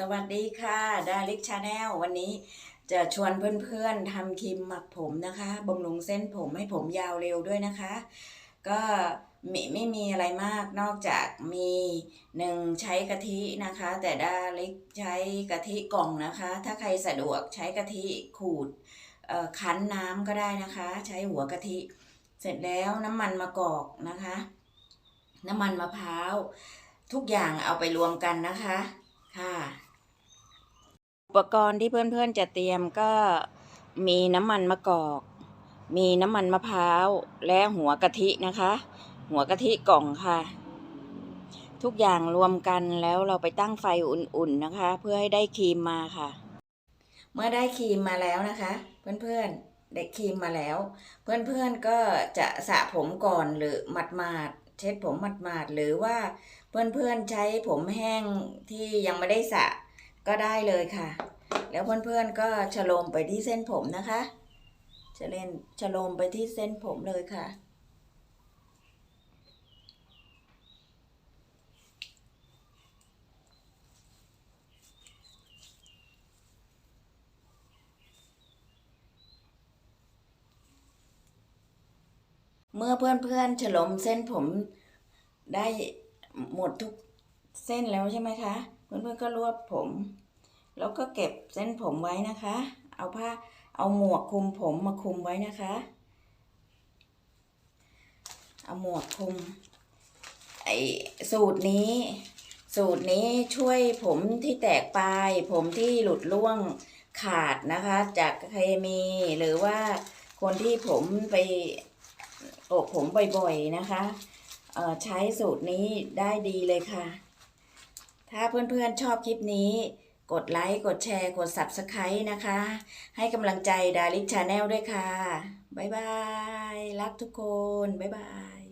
สวัสดีค่ะดาริกชาแนลวันนี้จะชวนเพื่อนๆทำครีมหมักผมนะคะบำรุงเส้นผมให้ผมยาวเร็วด้วยนะคะ ก็ไม่ไม่มีอะไรมากนอกจากมีหนึ่งใช้กะทินะคะ แต่ดาริกใช้กะทิกล่องนะคะ ถ้าใครสะดวกใช้กะทิขูดเอ่อคั้นน้ำก็ได้นะคะ ใช้หัวกะทิ เสร็จแล้วน้ำมันมะกอกนะคะ น้ำมันมะพร้าวทุกอย่างเอาไปรวมกันนะคะ ค่ะ ปกรณ์ที่เพื่อนๆจะเตรียมก็มีน้ำมันมะกอก มีน้ำมันมะพร้าว และหัวกะทินะคะ หัวกะทิกล่องค่ะ ทุกอย่างรวมกันแล้วเราไปตั้งไฟอุ่นๆนะคะ เพื่อให้ได้ครีมมาค่ะ เมื่อได้ครีมมาแล้วนะคะ เพื่อนๆได้ครีมมาแล้ว เพื่อนๆก็จะสระผมก่อนหรือหมาดๆเช็ดผมหมาดๆหรือว่าเพื่อนๆใช้ผมแห้งที่ยังไม่ได้สระ ก็ได้เลยค่ะ แล้วเพื่อนๆก็ฉโลมไปที่เส้นผมนะคะจะเล่นฉโลมไปที่เส้นผมเลยค่ะเมื่อเพื่อนๆฉลมเส้นผมได้หมดทุกเส้นแล้วใช่ไหมคะ เพื่อนๆก็รวบผม แล้วก็เก็บเส้นผมไว้นะคะ เอาผ้าเอาหมวกคลุมผมมาคลุมไว้นะคะ เอาหมวกคลุมไอสูตรนี้ สูตรนี้ช่วยผมที่แตกปลาย ผมที่หลุดร่วงขาดนะคะ จากเคมีหรือว่าคนที่ผมไปโกผมบ่อยๆนะคะเออใช้สูตรนี้ได้ดีเลยค่ะ ถ้าเพื่อนๆชอบคลิปนี้ กดไลค์ กดแชร์ กด Subscribe นะคะ ให้กำลังใจดาริชชาแนลด้วยค่ะ บ๊ายบาย รักทุกคน บ๊ายบาย